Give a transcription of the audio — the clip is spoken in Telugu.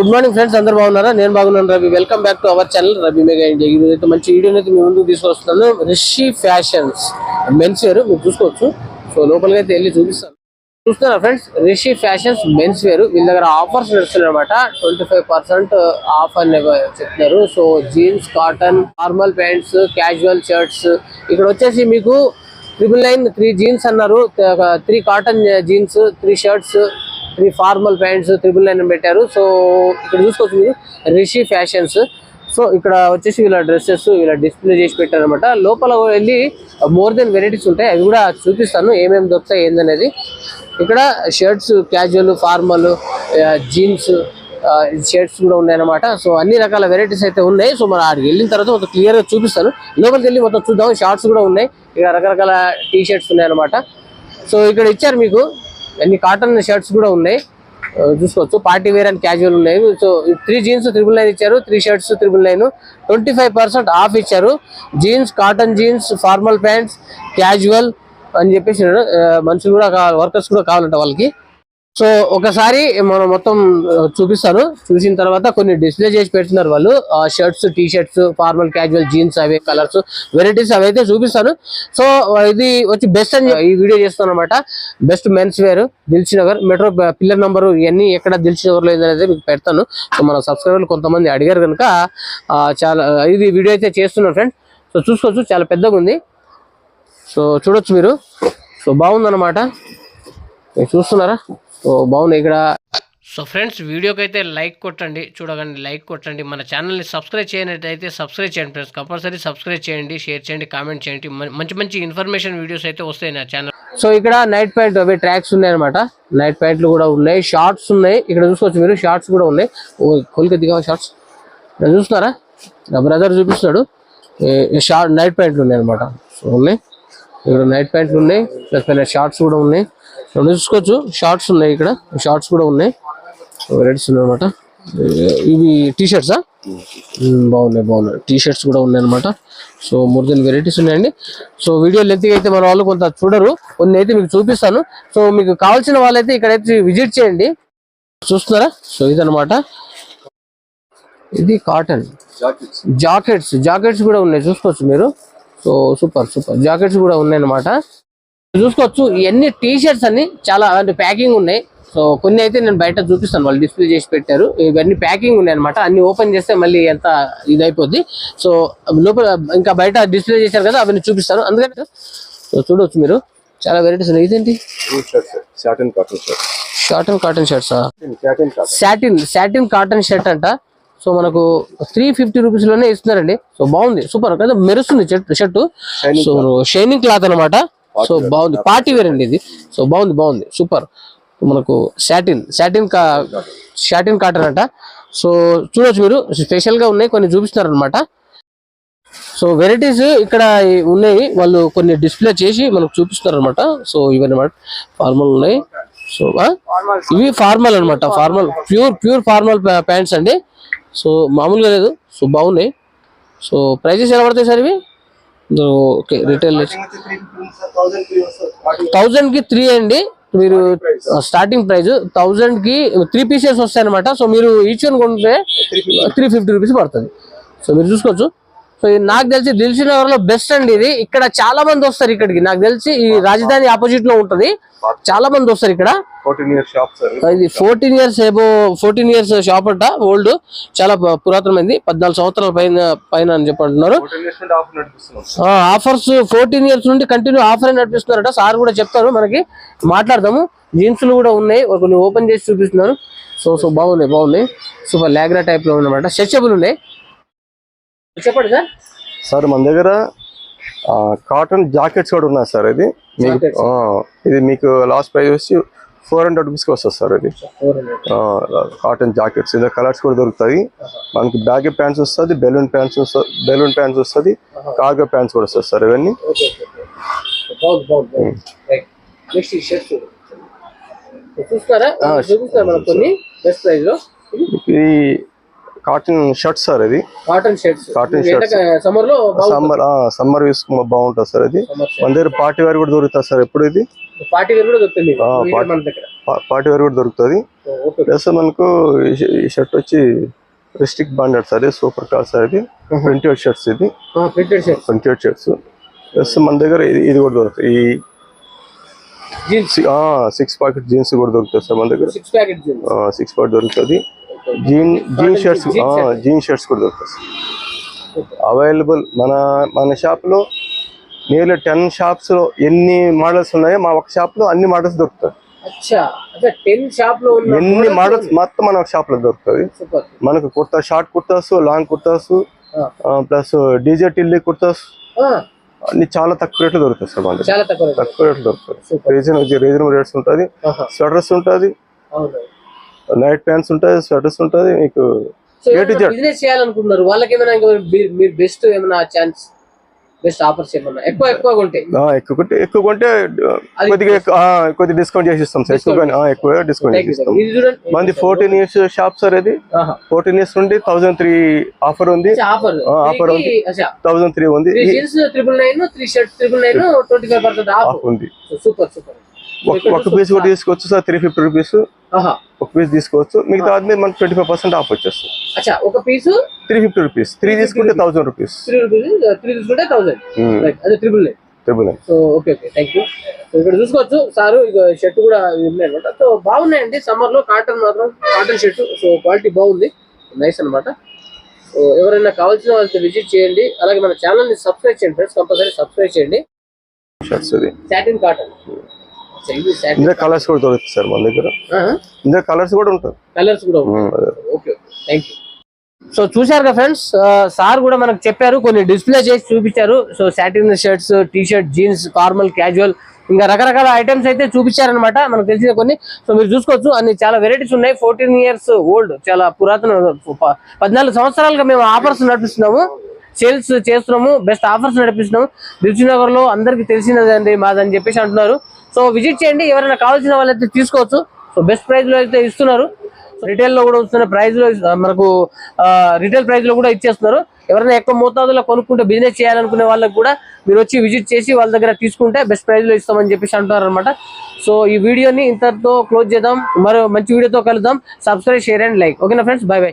గుడ్ మార్నింగ్ ఫ్రెండ్స్ అందరు బాగున్నారా? నేను బాగున్నాను Ravi. Welcome back to our channel Ravi mega India ఇది అయితే మంచి వీడియో అయితే మీ ముందుకు తీసుకొస్తున్నాను. రిషి ఫ్యాషన్స్ మెన్స్ వేర్ మీరు చూసుకోవచ్చు. సో లోపలికి అయితే వెళ్ళి చూపిస్తాను. చూస్తున్నారా friends Rishi fashions men's wear వీళ్ళ దగ్గర ఆఫర్స్ నడుస్తున్నాయి అనమాట ట్వంటీ ఫైవ్ పర్సెంట్ ఆఫ్ అని చెప్తున్నారు. So jeans cotton normal pants casual shirts ఇక్కడ వచ్చేసి మీకు ట్రిపుల్ నైన్ త్రీ జీన్స్ అన్నారు. Three cotton jeans three shirts ఇవి ఫార్మల్ ప్యాంట్స్ త్రిబుల్ నైన్ పెట్టారు. సో ఇక్కడ చూసుకోవచ్చు మీరు రిషి ఫ్యాషన్స్. సో ఇక్కడ వచ్చేసి వీళ్ళ డ్రెస్సెస్ వీళ్ళ డిస్ప్లే చేసి పెట్టారనమాట లోపల వెళ్ళి మోర్ దెన్ వెరైటీస్ ఉంటాయి. అవి కూడా చూపిస్తాను ఏమేమి దొరుకుతాయి ఏందనేది. ఇక్కడ shirts casual formal jeans shirts కూడా ఉన్నాయన్నమాట. సో అన్ని రకాల వెరైటీస్ అయితే ఉన్నాయి. సో మనం ఆడికి వెళ్ళిన తర్వాత మొత్తం క్లియర్గా చూపిస్తాను. లోపలికి వెళ్ళి మొత్తం చూద్దాం. షార్ట్స్ కూడా ఉన్నాయి. ఇక్కడ రకరకాల టీ షర్ట్స్ ఉన్నాయన్నమాట. సో ఇక్కడ ఇచ్చారు మీకు అన్ని కాటన్ షర్ట్స్ కూడా ఉన్నాయి. చూసుకోవచ్చు. పార్టీ వేర్ అండ్ క్యాజువల్ ఉన్నాయి. So three jeans triple nine ఇచ్చారు. Three shirts triple nine twenty five percent off ఇచ్చారు. Jeans cotton jeans formal pants casual అని చెప్పేసి మనుషులు కూడా వర్కర్స్ కూడా కావాలంట వాళ్ళకి. సో ఒకసారి మనం మొత్తం చూపిస్తాను. చూసిన తర్వాత కొన్ని డిస్ప్లే చేసి పెడుతున్నారు వాళ్ళు. Shirts T shirts formal casual jeans అవి కలర్స్ వెరైటీస్ అవి అయితే చూపిస్తాను. సో ఇది వచ్చి బెస్ట్ అని ఈ వీడియో చేస్తాను అనమాట best men's wear Dilsukhnagar metro pillar number ఇవన్నీ ఎక్కడ దిల్చి నగర్లో అనేది మీకు పెడతాను. సో మన సబ్స్క్రైబర్లు కొంతమంది అడిగారు కనుక చాలా ఇది వీడియో అయితే చేస్తున్నాను ఫ్రెండ్ సో చూసుకోవచ్చు చాలా పెద్దగా ఉంది. సో చూడొచ్చు మీరు. సో బాగుందన్నమాట. మీరు చూస్తున్నారా? బాగున్నాయి ఇక్కడ. సో ఫ్రెండ్స్ వీడియోకి అయితే లైక్ కొట్టండి చూడకండి లైక్ కొట్టండి. మన ఛానల్ని సబ్స్క్రైబ్ చేయనట్టయితే సబ్స్క్రైబ్ చేయండి ఫ్రెండ్స్. కంపల్సరీ సబ్స్క్రైబ్ చేయండి షేర్ చేయండి కామెంట్ చేయండి. మంచి మంచి ఇన్ఫర్మేషన్ వీడియోస్ అయితే వస్తాయి నా ఛానల్. సో ఇక్కడ నైట్ ప్యాంట్ అవి ట్రాక్స్ ఉన్నాయి అనమాట నైట్ ప్యాంట్లు కూడా ఉన్నాయి. షార్ట్స్ ఉన్నాయి. ఇక్కడ చూసుకోవచ్చు మీరు షార్ట్స్ కూడా ఉన్నాయి. ఓ కొలిక దిగా షార్ట్స్? ఇక్కడ చూస్తున్నారా? నా బ్రదర్ చూపిస్తున్నాడు. షార్ట్ నైట్ ప్యాంట్లు ఉన్నాయి అనమాట సో ఉన్నాయి. ఇక్కడ నైట్ ప్యాంట్లు ఉన్నాయి. ప్లస్ పైన షార్ట్స్ కూడా ఉన్నాయి. ఇక్కడ చూసుకోవచ్చు. షార్ట్స్ ఉన్నాయి ఇక్కడ. షార్ట్స్ కూడా ఉన్నాయి. వెరైటీస్ ఉన్నాయి అనమాట ఇవి టీ షర్ట్సా బాగున్నాయి బాగున్నాయి. టీ షర్ట్స్ కూడా ఉన్నాయి అనమాట సో మోర్ దెన్ వెరైటీస్ ఉన్నాయండి. సో వీడియో లెంత్ అయితే మన వాళ్ళు కొంత చూడరు. కొన్ని అయితే మీకు చూపిస్తాను. సో మీకు కావాల్సిన వాళ్ళైతే ఇక్కడైతే విజిట్ చేయండి. చూస్తున్నారా? సో ఇదనమాట ఇది కాటన్ జాకెట్స్ జాకెట్స్ కూడా ఉన్నాయి. చూసుకోవచ్చు మీరు. సో సూపర్ సూపర్ జాకెట్స్ కూడా ఉన్నాయి అనమాట చూసుకోవచ్చు. ఇవన్నీ టీ షర్ట్స్ అన్ని చాలా అంటే ప్యాకింగ్ ఉన్నాయి. సో కొన్ని అయితే నేను బయట చూపిస్తాను. వాళ్ళు డిస్ప్లే చేసి పెట్టారు. ఇవన్నీ ప్యాకింగ్ ఉన్నాయి అనమాట అన్ని ఓపెన్ చేస్తే మళ్ళీ ఎంత ఇది అయిపోద్ది సో లోపల ఇంకా బయట డిస్ప్లే చేశారు కదా అవన్నీ చూపిస్తాను. అందుకని సో చూడవచ్చు మీరు. చాలా వెరైటీస్ ఉన్నాయి. ఇదేంటి? Shirts satin cotton shirt cotton షర్ట్సా satin satin cotton shirt అంట. సో మనకు త్రీ ఫిఫ్టీ రూపీస్లోనే ఇస్తున్నారండి. సో బాగుంది. సూపర్ కదా మెరుస్తుంది shirt shirt. So shining cloth అన్నమాట. సో బాగుంది. పార్టీ వేర్ అండి ఇది. సో బాగుంది బాగుంది. సూపర్. మనకు సాటిన్ సాటిన్ కా సాటిన్ కాటన్ అంట సో చూడొచ్చు మీరు. స్పెషల్గా ఉన్నాయి కొన్ని చూపిస్తున్నారు అనమాట సో వెరైటీస్ ఇక్కడ ఉన్నాయి. వాళ్ళు కొన్ని డిస్ప్లే చేసి మనకు చూపిస్తున్నారు అనమాట సో ఇవన్నమాట ఫార్మల్ ఉన్నాయి. సో? ఇవి ఫార్మల్ అన్నమాట. Formal. Pure pure formal pants అండి. సో మామూలుగా లేదు. సో బాగున్నాయి. సో ప్రైజెస్ ఎలా పడతాయి సార్ ఇవి? ఓకే రిటైల్ థౌజండ్కి త్రీ అండి. మీరు స్టార్టింగ్ ప్రైస్ థౌజండ్కి త్రీ పీసెస్ వస్తాయి అనమాట సో మీరు ఈచ్ వన్ కొంటే త్రీ ఫిఫ్టీ రూపీస్ పడుతుంది. సో మీరు చూసుకోవచ్చు. సో ఇది నాకు తెలిసి దిల్సీ నగర్లో బెస్ట్ అండి ఇది. ఇక్కడ చాలా మంది వస్తారు ఇక్కడికి. నాకు తెలిసి ఈ రాజధాని ఆపోజిట్లో ఉంటది. చాలా మంది వస్తారు ఇక్కడ. ఇది fourteen years above fourteen years shop అంట ఓల్డ్ చాలా పురాతనమైంది. పద్నాలుగు సంవత్సరాల పైన పైన అని చెప్పి అంటున్నారు ఫోర్టీన్ ఇయర్స్ నుండి ఆఫర్ నడిపిస్తున్నాం ఆఫర్స్ ఫోర్టీన్ ఇయర్స్ నుండి కంటిన్యూ ఆఫర్ నడిపిస్తున్నారట. సార్ కూడా చెప్తారు మనకి. మాట్లాడదాము. జీన్స్లు కూడా ఉన్నాయి. కొన్ని ఓపెన్ చేసి చూపిస్తున్నారు. సో సో బాగున్నాయి బాగున్నాయి. సూపర్ లాగ్రా టైప్లో ఉన్నమాట స్ట్రెచబుల్ ఉన్నాయి. చెప్పండి సార్. సార్ మన దగ్గర కాటన్ జాకెట్స్ కూడా ఉన్నాయి సార్ ఇది. మీకు ఇది మీకు లాస్ట్ ప్రైస్ వచ్చి ఫోర్ హండ్రెడ్ రూపీస్కి వస్తుంది సార్ ఇది. Cotton jackets. ఇది కలర్స్ కూడా దొరుకుతాయి. మనకి బ్యాగీ ప్యాంట్స్ వస్తుంది బెలూన్ ప్యాంట్స్ వస్తుంది బెలూన్ ప్యాంట్స్ వస్తుంది కార్గో ప్యాంట్స్ కూడా వస్తుంది సార్ ఇవన్నీ. చూస్తారా చూపిస్తారా? మనకు కొన్ని? బెస్ట్ ప్రైస్లో? మీకు ఇది కాటన్ షర్ట్ సార్ ఇది. Cotton shirts Cotton shirts. సమ్మర్లో సమ్మర్ సమ్మర్ బాగుంటుంది సార్ ఇది. మన దగ్గర పార్టీ వేర్ కూడా దొరుకుతుంది సార్ ఎప్పుడు ఇది? పార్టీ వేర్ కూడా దొరుకుతుంది పార్టీ వేర్ కూడా దొరుకుతుంది. ప్లస్ మనకు ఈ షర్ట్ వచ్చి రిస్టిక్ బాండెడ్ సార్ ఇది. సూపర్ కార్ సార్ ఇది. ప్రింటెడ్ షర్ట్స్ ఇది. ప్రింటెడ్ షర్ట్స్ షర్ట్స్ ప్లస్ మన దగ్గర ఇది కూడా దొరుకుతుంది. ఈ జీన్స్ సిక్స్ పాకెట్ జీన్స్ కూడా దొరుకుతుంది సార్ మన దగ్గర. సిక్స్ ప్యాకెట్ సిక్స్ పాకెట్ దొరుకుతుంది. Jean jean shirts. Jean shirts కూడా దొరుకుతాయి అవైలబుల్. మన మన షాప్లో నియర్లీ టెన్ షాప్స్లో ఎన్ని మోడల్స్ ఉన్నాయో మా ఒక షాప్లో అన్ని మోడల్స్ దొరుకుతాయి. ఎన్ని మోడల్స్ మొత్తం మన షాప్లో దొరుకుతుంది సూపర్. మనకు kurta short kurtas long kurtas. Plus DJ Tillu kurtas. అన్ని చాలా తక్కువ రేట్లు దొరుకుతాయి సార్ మన దగ్గర. చాలా తక్కువ రేట్. తక్కువ రేట్లు దొరుకుతాయి. సూపర్. రీజన్ రీజనబుల్ రేట్స్ ఉంటుంది. స్వెటర్స్ ఉంటుంది. నైట్ ప్యాంట్స్ ఉంటుంది స్వెటర్స్ ఉంటుంది మీకు. బిజినెస్ చేయాలనుకుంటున్నారు వాళ్ళకి ఏమైనా మీరు బెస్ట్ ఏమైనా ఛాన్స్ బెస్ట్ ఆఫర్స్ ఏమన్నా ఎక్కువ ఎక్కువగా ఉంటాయి ఆ, ఎక్కువ కొంటే ఎక్కువ కొంటే ఆ, కొద్దిగా కొద్దిగా డిస్కౌంట్ చేసి ఇస్తాం సార్. ఎక్కువ డిస్కౌంట్ చేసి ఇస్తాం మంది ఫోర్టీన్ ఇయర్స్ షాప్ సార్ ఇది. ఫోర్టీన్ ఇయర్స్ నుండి థౌసండ్ త్రీ ఆఫర్ ఉంది. ఆఫర్ ఉంది. థౌసండ్ త్రీ ఉంది. Three jeans triple nine three shirt triple nine twenty five percent off off ఉంది. సూపర్ సూపర్ ఒక- పీస్ కూడా తీసుకోవచ్చు సార్ త్రీ ఫిఫ్టీ రూపీస్ ఒక పీస్ తీసుకోవచ్చు. మిగతా అది మనకి ట్వంటీ ఫైవ్ పర్సెంట్ ఆఫ్ వచ్చేస్తుంది ఒక piece three fifty rupees three తీసుకుంటే థౌసండ్ రూపీస్ త్రీ తీసుకుంటే థౌసండ్ అదే triple nine triple nine so okay okay thank you ఇక్కడ చూసుకోవచ్చు. సార్ ఇక షర్ట్ కూడా ఉన్నాయి అనమాట సో బాగున్నాయండి. సమ్మర్లో కాటన్ మాత్రం కాటన్ షర్ట్ సో క్వాలిటీ బాగుంది. నైస్ అన్నమాట. సో ఎవరైనా కావాల్సిన వాళ్ళతో విజిట్ చేయండి. అలాగే మన ఛానల్ని సబ్స్క్రైబ్ చేయండి ఫ్రెండ్స్ కంపల్సరీ సబ్స్క్రైబ్ చేయండి. సాటిన్ కాటన్ ఇందులో కలర్స్ కూడా దొరుకుతాయి సార్ మన దగ్గర. ఇందులో కలర్స్ కూడా ఉంటుంది కలర్స్ కూడా. ఓకే థ్యాంక్ యూ సో చూశారు కదా ఫ్రెండ్స్ సార్ కూడా మనకు చెప్పారు కొన్ని డిస్ప్లే చేసి చూపించారు. So satin shirts T shirt jeans formal casual ఇంకా రకరకాల ఐటమ్స్ అయితే చూపించారనమాట మనకు తెలిసిన కొన్ని. సో మీరు చూసుకోవచ్చు. అన్ని చాలా వెరైటీస్ ఉన్నాయి. ఫోర్టీన్ ఇయర్స్ ఓల్డ్ చాలా పురాతన పద్నాలుగు సంవత్సరాలుగా మేము ఆఫర్స్ నడిపిస్తున్నాము. సేల్స్ చేస్తున్నాము. బెస్ట్ ఆఫర్స్ నడిపిస్తున్నాము. దిల్చునగర్లో అందరికి తెలిసినదండి మాదని చెప్పేసి అంటున్నారు. సో విజిట్ చేయండి. ఎవరైనా కావాల్సిన వాళ్ళైతే తీసుకోవచ్చు. సో బెస్ట్ ప్రైస్లో అయితే ఇస్తున్నారు. రిటైల్లో కూడా వస్తున్న ప్రైస్లో మనకు రిటైల్ ప్రైస్లో కూడా ఇచ్చేస్తున్నారు. ఎవరైనా ఎక్కువ మోతాదులో కొనుక్కుంటే బిజినెస్ చేయాలనుకునే వాళ్ళకి కూడా మీరు వచ్చి విజిట్ చేసి వాళ్ళ దగ్గర తీసుకుంటే బెస్ట్ ప్రైస్లో ఇస్తామని చెప్పేసి అంటున్నారు అనమాట సో ఈ వీడియోని ఇంతతో క్లోజ్ చేద్దాం. మరో మంచి వీడియోతో కలుద్దాం. సబ్స్క్రైబ్ షేర్ అండ్ లైక్ ఓకేనా ఫ్రెండ్స్ బై బై